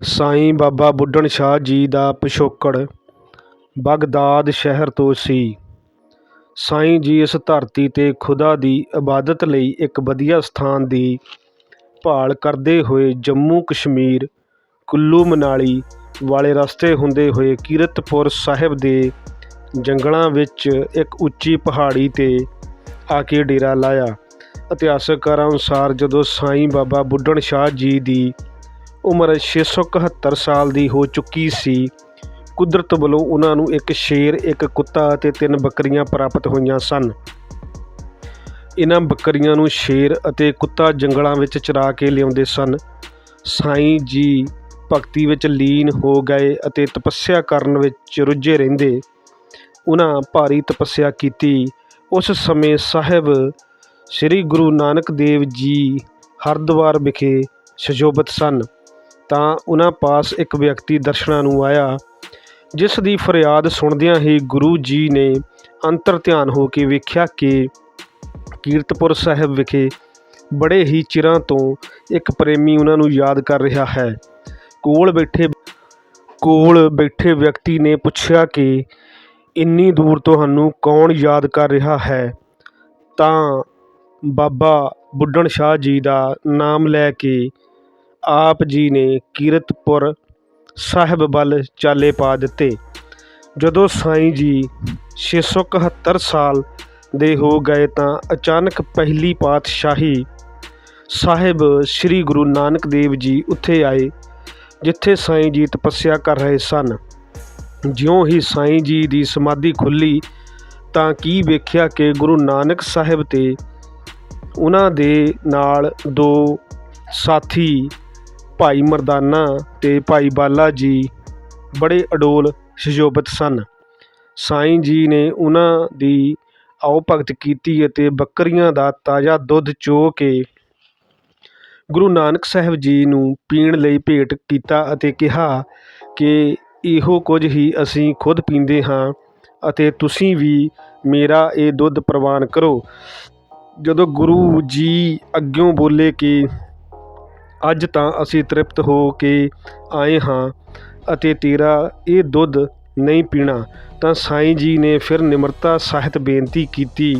ਸਾਈਂ ਬਾਬਾ ਬੁੱਢਣ ਸ਼ਾਹ ਜੀ ਦਾ ਪਿਛੋਕੜ, ਬਗ਼ਦਾਦ ਸ਼ਹਿਰ ਤੋਂ ਸੀ। ਸਾਈਂ ਜੀ ਇਸ ਧਰਤੀ 'ਤੇ ਖੁਦਾ ਦੀ ਇਬਾਦਤ ਲਈ ਇੱਕ ਵਧੀਆ ਸਥਾਨ ਦੀ ਭਾਲ ਕਰਦੇ ਹੋਏ ਜੰਮੂ ਕਸ਼ਮੀਰ, ਕੁੱਲੂ ਮਨਾਲੀ ਵਾਲੇ ਰਸਤੇ ਹੁੰਦੇ ਹੋਏ ਕੀਰਤਪੁਰ ਸਾਹਿਬ ਦੇ ਜੰਗਲਾਂ ਵਿੱਚ ਇੱਕ ਉੱਚੀ ਪਹਾੜੀ 'ਤੇ ਆ ਕੇ ਡੇਰਾ ਲਾਇਆ। ਇਤਿਹਾਸਕਾਰਾਂ ਅਨੁਸਾਰ ਜਦੋਂ ਸਾਈਂ ਬਾਬਾ ਬੁੱਢਣ ਸ਼ਾਹ ਜੀ ਦੀ ਉਮਰ 671 ਸਾਲ ਦੀ ਹੋ ਚੁੱਕੀ ਸੀ। ਕੁਦਰਤ ਵੱਲੋਂ ਉਹਨਾਂ ਨੂੰ ਇੱਕ ਸ਼ੇਰ, ਇੱਕ ਕੁੱਤਾ ਅਤੇ ਤਿੰਨ ਬੱਕਰੀਆਂ ਪ੍ਰਾਪਤ ਹੋਈਆਂ ਸਨ। ਇਹਨਾਂ ਬੱਕਰੀਆਂ ਨੂੰ ਸ਼ੇਰ ਅਤੇ ਕੁੱਤਾ ਜੰਗਲਾਂ ਵਿੱਚ ਚਰਾ ਕੇ ਲਿਆਉਂਦੇ ਸਨ। ਸਾਈਂ ਜੀ ਭਗਤੀ ਵਿੱਚ ਲੀਨ ਹੋ ਗਏ ਅਤੇ ਤਪੱਸਿਆ ਕਰਨ ਵਿੱਚ ਰੁੱਝੇ ਰਹਿੰਦੇ। ਉਹਨਾਂ ਭਾਰੀ ਤਪੱਸਿਆ ਕੀਤੀ। ਉਸ ਸਮੇਂ ਸਾਹਿਬ ਸ੍ਰੀ ਗੁਰੂ ਨਾਨਕ ਦੇਵ ਜੀ ਹਰਿਦੁਆਰ ਵਿਖੇ ਸੁਸ਼ੋਭਿਤ ਸਨ। ਤਾਂ ਉਹਨਾਂ ਪਾਸ ਇੱਕ ਵਿਅਕਤੀ ਦਰਸ਼ਨਾਂ ਨੂੰ ਆਇਆ, ਜਿਸ ਦੀ ਫਰਿਆਦ ਸੁਣਦਿਆਂ ਹੀ ਗੁਰੂ ਜੀ ਨੇ ਅੰਤਰ ਧਿਆਨ ਹੋ ਕੇ ਵੇਖਿਆ ਕਿ ਕੀਰਤਪੁਰ ਸਾਹਿਬ ਵਿਖੇ ਬੜੇ ਹੀ ਚਿਰਾਂ ਤੋਂ ਇੱਕ ਪ੍ਰੇਮੀ ਉਹਨਾਂ ਨੂੰ ਯਾਦ ਕਰ ਰਿਹਾ ਹੈ। ਕੋਲ ਬੈਠੇ ਕੋਲ ਬੈਠੇ ਵਿਅਕਤੀ ਨੇ ਪੁੱਛਿਆ ਕਿ ਇੰਨੀ ਦੂਰ ਤੁਹਾਨੂੰ ਕੌਣ ਯਾਦ ਕਰ ਰਿਹਾ ਹੈ? ਤਾਂ ਬਾਬਾ ਬੁੱਢਣ ਸ਼ਾਹ ਜੀ ਦਾ ਨਾਮ ਲੈ ਕੇ ਆਪ ਜੀ ਨੇ ਕੀਰਤਪੁਰ ਸਾਹਿਬ ਵੱਲ ਚਾਲੇ ਪਾ ਦਿੱਤੇ। ਜਦੋਂ ਸਾਈਂ ਜੀ 671 ਸਾਲ ਦੇ ਹੋ ਗਏ ਤਾਂ ਅਚਾਨਕ ਪਹਿਲੀ ਪਾਤਸ਼ਾਹੀ ਸਾਹਿਬ ਸ੍ਰੀ ਗੁਰੂ ਨਾਨਕ ਦੇਵ ਜੀ ਉੱਥੇ ਆਏ, ਜਿੱਥੇ ਸਾਈਂ ਜੀ ਤਪੱਸਿਆ ਕਰ ਰਹੇ ਸਨ। ਜਿਉਂ ਹੀ ਸਾਈਂ ਜੀ ਦੀ ਸਮਾਧੀ ਖੁੱਲੀ ਤਾਂ ਕੀ ਵੇਖਿਆ ਕਿ ਗੁਰੂ ਨਾਨਕ ਸਾਹਿਬ ਤੇ ਉਹਨਾਂ ਦੇ ਨਾਲ ਦੋ ਸਾਥੀ ਭਾਈ ਮਰਦਾਨਾ ਤੇ ਭਾਈ ਬਾਲਾ ਜੀ ਬੜੇ ਅਡੋਲ ਸੁਸ਼ੋਭਿਤ ਸਨ। ਸਾਈਂ ਜੀ ਨੇ ਉਹਨਾਂ ਦੀ ਆਓ ਭਗਤ ਕੀਤੀ ਅਤੇ ਬੱਕਰੀਆਂ ਦਾ ਤਾਜ਼ਾ ਦੁੱਧ ਚੋ ਕੇ ਗੁਰੂ ਨਾਨਕ ਸਾਹਿਬ ਜੀ ਨੂੰ ਪੀਣ ਲਈ ਭੇਟ ਕੀਤਾ ਅਤੇ ਕਿਹਾ ਕਿ ਇਹੋ ਕੁਝ ਹੀ ਅਸੀਂ ਖੁਦ ਪੀਂਦੇ ਹਾਂ ਅਤੇ ਤੁਸੀਂ ਵੀ ਮੇਰਾ ਇਹ ਦੁੱਧ ਪ੍ਰਵਾਨ ਕਰੋ। ਜਦੋਂ ਗੁਰੂ ਜੀ ਅੱਗਿਓਂ ਬੋਲੇ ਕਿ ਅੱਜ ਤਾਂ ਅਸੀਂ ਤ੍ਰਿਪਤ ਹੋ ਕੇ ਆਏ ਹਾਂ ਅਤੇ ਤੇਰਾ ਇਹ ਦੁੱਧ ਨਹੀਂ ਪੀਣਾ, ਤਾਂ ਸਾਈਂ ਜੀ ਨੇ ਫਿਰ ਨਿਮਰਤਾ ਸਹਿਤ ਬੇਨਤੀ ਕੀਤੀ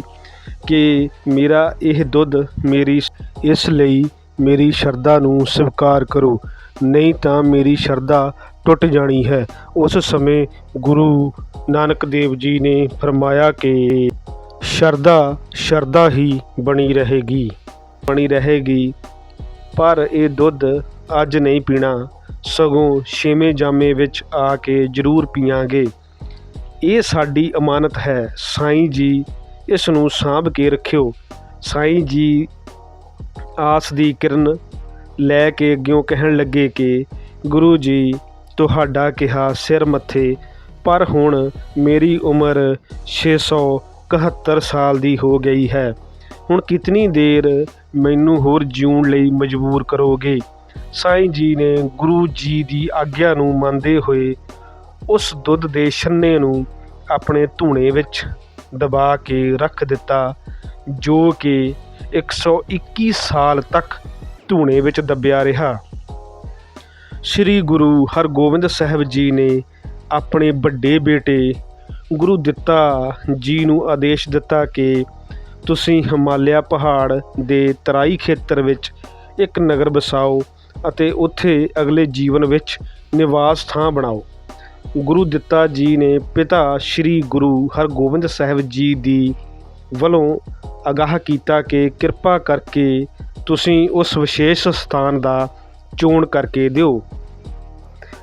ਕਿ ਮੇਰਾ ਇਹ ਦੁੱਧ ਮੇਰੀ ਇਸ ਲਈ ਮੇਰੀ ਸ਼ਰਧਾ ਨੂੰ ਸਵੀਕਾਰ ਕਰੋ, ਨਹੀਂ ਤਾਂ ਮੇਰੀ ਸ਼ਰਧਾ ਟੁੱਟ ਜਾਣੀ ਹੈ। ਉਸ ਸਮੇਂ ਗੁਰੂ ਨਾਨਕ ਦੇਵ ਜੀ ਨੇ ਫਰਮਾਇਆ ਕਿ ਸ਼ਰਧਾ ਸ਼ਰਧਾ ਹੀ ਬਣੀ ਰਹੇਗੀ ਬਣੀ ਰਹੇਗੀ। ਪਰ ਇਹ ਦੁੱਧ ਅੱਜ ਨਹੀਂ ਪੀਣਾ। ਸਗੋਂ ਛੇਵੇਂ ਜਾਮੇ ਵਿੱਚ ਆ ਕੇ ਜ਼ਰੂਰ ਪੀਵਾਂਗੇ ਇਹ ਸਾਡੀ ਅਮਾਨਤ ਹੈ। ਸਾਈਂ ਜੀ, ਇਸ ਨੂੰ ਸਾਂਭ ਕੇ ਰੱਖਿਓ। ਸਾਈਂ ਜੀ ਆਸ ਦੀ ਕਿਰਨ ਲੈ ਕੇ ਅੱਗਿਓਂ ਕਹਿਣ ਲੱਗੇ ਕਿ, ਗੁਰੂ ਜੀ, ਤੁਹਾਡਾ ਕਿਹਾ ਸਿਰ ਮੱਥੇ, ਪਰ ਹੁਣ ਮੇਰੀ ਉਮਰ 671 ਸਾਲ ਦੀ ਹੋ ਗਈ ਹੈ। ਹੁਣ ਕਿਤਨੀ ਦੇਰ ਮੈਨੂੰ ਹੋਰ ਜਿਉਣ ਲਈ ਮਜਬੂਰ ਕਰੋਗੇ? ਸਾਈਂ ਜੀ ਨੇ ਗੁਰੂ ਜੀ ਦੀ ਆਗਿਆ ਨੂੰ ਮੰਨਦੇ ਹੋਏ ਉਸ ਦੁੱਧ ਦੇ ਛੰਨੇ ਨੂੰ ਆਪਣੇ ਧੂਣੇ ਵਿੱਚ ਦਬਾ ਕੇ ਰੱਖ ਦਿੱਤਾ, ਜੋ ਕਿ 121 ਸਾਲ ਤੱਕ ਧੂਣੇ ਵਿੱਚ ਦੱਬਿਆ ਰਿਹਾ। ਸ੍ਰੀ ਗੁਰੂ ਹਰਗੋਬਿੰਦ ਸਾਹਿਬ ਜੀ ਨੇ ਆਪਣੇ ਵੱਡੇ ਬੇਟੇ ਗੁਰੂ ਦਿੱਤਾ ਜੀ ਨੂੰ ਆਦੇਸ਼ ਦਿੱਤਾ ਕਿ ਤੁਸੀਂ ਹਿਮਾਲਿਆ ਪਹਾੜ ਦੇ ਤਰਾਈ ਖੇਤਰ ਵਿੱਚ ਇੱਕ ਨਗਰ ਵਸਾਓ ਅਤੇ ਉੱਥੇ ਅਗਲੇ ਜੀਵਨ ਵਿੱਚ ਨਿਵਾਸ ਥਾਂ ਬਣਾਓ। ਗੁਰੂ ਦਿੱਤਾ ਜੀ ਨੇ ਪਿਤਾ ਸ੍ਰੀ ਗੁਰੂ ਹਰਗੋਬਿੰਦ ਸਾਹਿਬ ਜੀ ਦੀ ਵੱਲੋਂ ਅਗਾਹ ਕੀਤਾ ਕਿ ਕਿਰਪਾ ਕਰਕੇ ਤੁਸੀਂ ਉਸ ਵਿਸ਼ੇਸ਼ ਸਥਾਨ ਦਾ ਚੋਣ ਕਰਕੇ ਦਿਓ।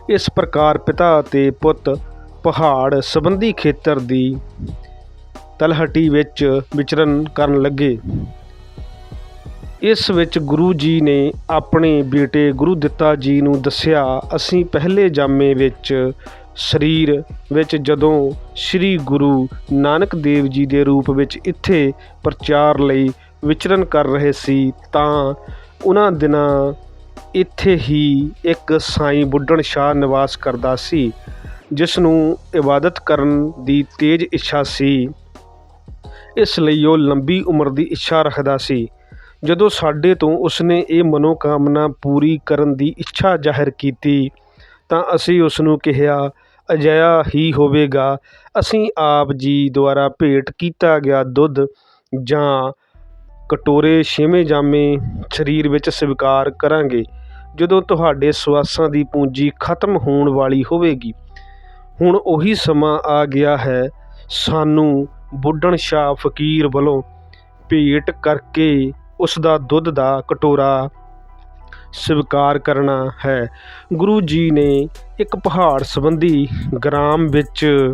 ਇਸ ਪ੍ਰਕਾਰ ਪਿਤਾ ਅਤੇ ਪੁੱਤ ਪਹਾੜ ਸੰਬੰਧੀ ਖੇਤਰ ਦੀ ਤਲਹਟੀ ਵਿੱਚ ਵਿਚਰਨ ਕਰਨ ਲੱਗੇ। ਇਸ ਵਿੱਚ ਗੁਰੂ ਜੀ ਨੇ ਆਪਣੇ ਬੇਟੇ ਗੁਰੂ ਦਿੱਤਾ ਜੀ ਨੂੰ ਦੱਸਿਆ, ਅਸੀਂ ਪਹਿਲੇ ਜਾਮੇ ਵਿੱਚ ਸਰੀਰ ਵਿੱਚ ਜਦੋਂ ਸ੍ਰੀ ਗੁਰੂ ਨਾਨਕ ਦੇਵ ਜੀ ਦੇ ਰੂਪ ਵਿੱਚ ਇੱਥੇ ਪ੍ਰਚਾਰ ਲਈ ਵਿਚਰਨ ਕਰ ਰਹੇ ਸੀ, ਤਾਂ ਉਹਨਾਂ ਦਿਨਾਂ ਇੱਥੇ ਹੀ ਇੱਕ ਸਾਈਂ ਬੁੱਢਣ ਸ਼ਾਹ ਨਿਵਾਸ ਕਰਦਾ ਸੀ, ਜਿਸ ਨੂੰ ਇਬਾਦਤ ਕਰਨ ਦੀ ਤੇਜ਼ ਇੱਛਾ ਸੀ। ਇਸ ਲਈ ਉਹ ਲੰਬੀ ਉਮਰ ਦੀ ਇੱਛਾ ਰੱਖਦਾ ਸੀ। ਜਦੋਂ ਸਾਡੇ ਤੋਂ ਉਸਨੇ ਇਹ ਮਨੋਕਾਮਨਾ ਪੂਰੀ ਕਰਨ ਦੀ ਇੱਛਾ ਜ਼ਾਹਿਰ ਕੀਤੀ, ਤਾਂ ਅਸੀਂ ਉਸ ਨੂੰ ਕਿਹਾ, ਅਜਿਹਾ ਹੀ ਹੋਵੇਗਾ। ਅਸੀਂ ਆਪ ਜੀ ਦੁਆਰਾ ਭੇਟ ਕੀਤਾ ਗਿਆ ਦੁੱਧ ਜਾਂ ਕਟੋਰੇ ਛੇਵੇਂ ਜਾਮੇ ਸਰੀਰ ਵਿੱਚ ਸਵੀਕਾਰ ਕਰਾਂਗੇ। ਜਦੋਂ ਤੁਹਾਡੇ ਸਵਾਸਾਂ ਦੀ ਪੂੰਜੀ ਖਤਮ ਹੋਣ ਵਾਲੀ ਹੋਵੇਗੀ। ਹੁਣ ਉਹੀ ਸਮਾਂ ਆ ਗਿਆ ਹੈ। ਸਾਨੂੰ ਬੁੱਢਣ ਸ਼ਾਹ ਫਕੀਰ ਵੱਲੋਂ ਭੇਟ ਕਰਕੇ ਉਸ ਦਾ ਦੁੱਧ ਦਾ ਕਟੋਰਾ ਸਵੀਕਾਰ ਕਰਨਾ ਹੈ। ਗੁਰੂ ਜੀ ਨੇ ਇੱਕ ਪਹਾੜ ਸੰਬੰਧੀ ਗ੍ਰਾਮ ਵਿੱਚ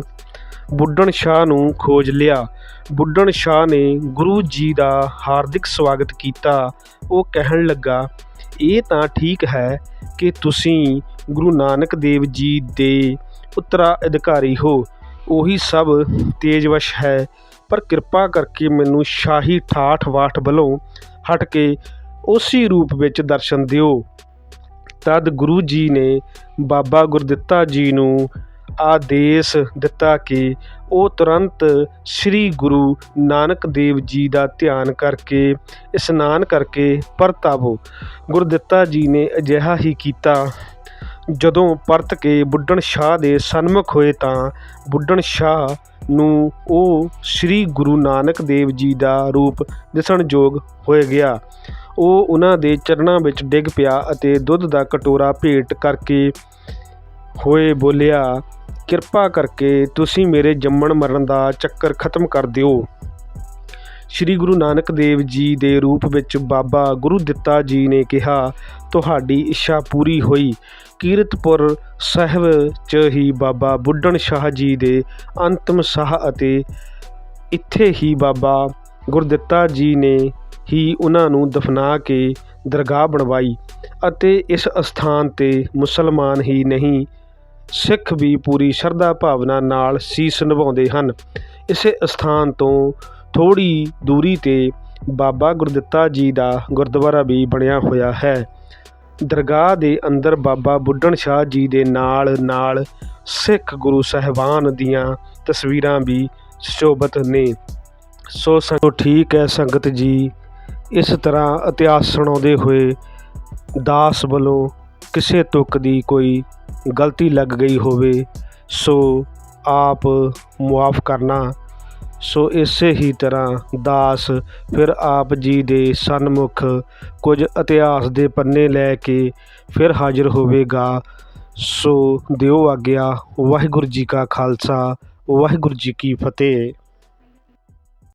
ਬੁੱਢਣ ਸ਼ਾਹ ਨੂੰ ਖੋਜ ਲਿਆ। ਬੁੱਢਣ ਸ਼ਾਹ ਨੇ ਗੁਰੂ ਜੀ ਦਾ ਹਾਰਦਿਕ ਸਵਾਗਤ ਕੀਤਾ। ਉਹ ਕਹਿਣ ਲੱਗਾ, ਇਹ ਤਾਂ ਠੀਕ ਹੈ ਕਿ ਤੁਸੀਂ ਗੁਰੂ ਨਾਨਕ ਦੇਵ ਜੀ ਦੇ ਉੱਤਰਾਧਿਕਾਰੀ ਹੋ। ਉਹੀ ਸਭ ਤੇਜਵਸ਼ ਹੈ। ਪਰ ਕਿਰਪਾ ਕਰਕੇ ਮੈਨੂੰ ਸ਼ਾਹੀ ਠਾਠ ਵਾਠ ਵੱਲੋਂ ਹਟ ਕੇ ਉਸੇ ਰੂਪ ਵਿੱਚ ਦਰਸ਼ਨ ਦਿਓ। ਤਦ ਗੁਰੂ ਜੀ ਨੇ ਬਾਬਾ ਗੁਰਦਿੱਤਾ ਜੀ ਨੂੰ ਆਦੇਸ਼ ਦਿੱਤਾ ਕਿ ਉਹ ਤੁਰੰਤ ਸ੍ਰੀ ਗੁਰੂ ਨਾਨਕ ਦੇਵ ਜੀ ਦਾ ਧਿਆਨ ਕਰਕੇ, ਇਸ਼ਨਾਨ ਕਰਕੇ ਪਰਤਾਵੋ। ਗੁਰਦਿੱਤਾ ਜੀ ਨੇ ਅਜਿਹਾ ਹੀ ਕੀਤਾ। ਜਦੋਂ ਪਰਤ ਕੇ ਬੁੱਢਣ ਸ਼ਾਹ ਦੇ ਸਨਮੁਖ ਹੋਏ ਤਾਂ ਬੁੱਢਣ ਸ਼ਾਹ ਨੂੰ ਉਹ ਸ੍ਰੀ ਗੁਰੂ ਨਾਨਕ ਦੇਵ ਜੀ ਦਾ ਰੂਪ ਦਿਸਣਯੋਗ ਯੋਗ ਗਿਆ। ਉਹ ਉਹਨਾਂ ਦੇ ਚਰਨਾਂ ਵਿੱਚ ਡਿੱਗ ਪਿਆ ਅਤੇ ਦੁੱਧ ਦਾ ਕਟੋਰਾ ਭੇਟ ਕਰਕੇ ਹੋਏ ਬੋਲਿਆ, ਕਿਰਪਾ ਕਰਕੇ ਤੁਸੀਂ ਮੇਰੇ ਜੰਮਣ ਮਰਨ ਦਾ ਚੱਕਰ ਖਤਮ ਕਰ ਦਿਓ। ਸ੍ਰੀ ਗੁਰੂ ਨਾਨਕ ਦੇਵ ਜੀ ਦੇ ਰੂਪ ਵਿੱਚ ਬਾਬਾ ਗੁਰੂ ਦਿੱਤਾ ਜੀ ਨੇ ਕਿਹਾ, ਤੁਹਾਡੀ ਇੱਛਾ ਪੂਰੀ ਹੋਈ। ਕੀਰਤਪੁਰ ਸਾਹਿਬ 'ਚ ਹੀ ਬਾਬਾ ਬੁੱਢਣ ਸ਼ਾਹ ਜੀ ਦੇ ਅੰਤਮ ਸਾਹ ਅਤੇ ਇੱਥੇ ਹੀ ਬਾਬਾ ਗੁਰਦਿੱਤਾ ਜੀ ਨੇ ਹੀ ਉਹਨਾਂ ਨੂੰ ਦਫਨਾ ਕੇ ਦਰਗਾਹ ਬਣਵਾਈ ਅਤੇ ਇਸ ਅਸਥਾਨ ਤੇ ਮੁਸਲਮਾਨ ਹੀ ਨਹੀਂ, ਸਿੱਖ ਵੀ ਪੂਰੀ ਸ਼ਰਧਾ ਭਾਵਨਾ ਨਾਲ ਸੀਸ ਨਿਭਾਉਂਦੇ ਹਨ। ਇਸੇ ਅਸਥਾਨ ਤੋਂ ਥੋੜ੍ਹੀ ਦੂਰੀ ਤੇ ਬਾਬਾ ਗੁਰਦਿੱਤਾ ਜੀ ਦਾ ਗੁਰਦੁਆਰਾ ਵੀ ਬਣਿਆ ਹੋਇਆ ਹੈ। ਦਰਗਾਹ ਦੇ ਅੰਦਰ ਬਾਬਾ ਬੁੱਢਣ ਸ਼ਾਹ ਜੀ ਦੇ ਨਾਲ ਨਾਲ ਸਿੱਖ ਗੁਰੂ ਸਾਹਿਬਾਨ ਦੀਆਂ ਤਸਵੀਰਾਂ ਵੀ ਸੁਸ਼ੋਭਿਤ ਨੇ। ਸੋ ਸੰਗੋ ਠੀਕ ਹੈ ਸੰਗਤ ਜੀ, ਇਸ ਤਰ੍ਹਾਂ ਇਤਿਹਾਸ ਸੁਣਾਉਂਦੇ ਹੋਏ ਦਾਸ ਵੱਲੋਂ ਕਿਸੇ ਤੁਕ ਦੀ ਕੋਈ ਗਲਤੀ ਲੱਗ ਗਈ ਹੋਵੇ, ਸੋ ਆਪ ਮੁਆਫ ਕਰਨਾ ਸੋ ਇਸੇ ਹੀ ਤਰ੍ਹਾਂ ਦਾਸ ਫਿਰ ਆਪ ਜੀ ਦੇ ਸਨਮੁਖ ਕੁਝ ਇਤਿਹਾਸ ਦੇ ਪੰਨੇ ਲੈ ਕੇ ਫਿਰ ਹਾਜ਼ਰ ਹੋਵੇਗਾ। ਸੋ ਦਿਓ ਆਗਿਆ ਵਾਹਿਗੁਰੂ ਜੀ ਕਾ ਖਾਲਸਾ, ਵਾਹਿਗੁਰੂ ਜੀ ਕੀ ਫਤਿਹ।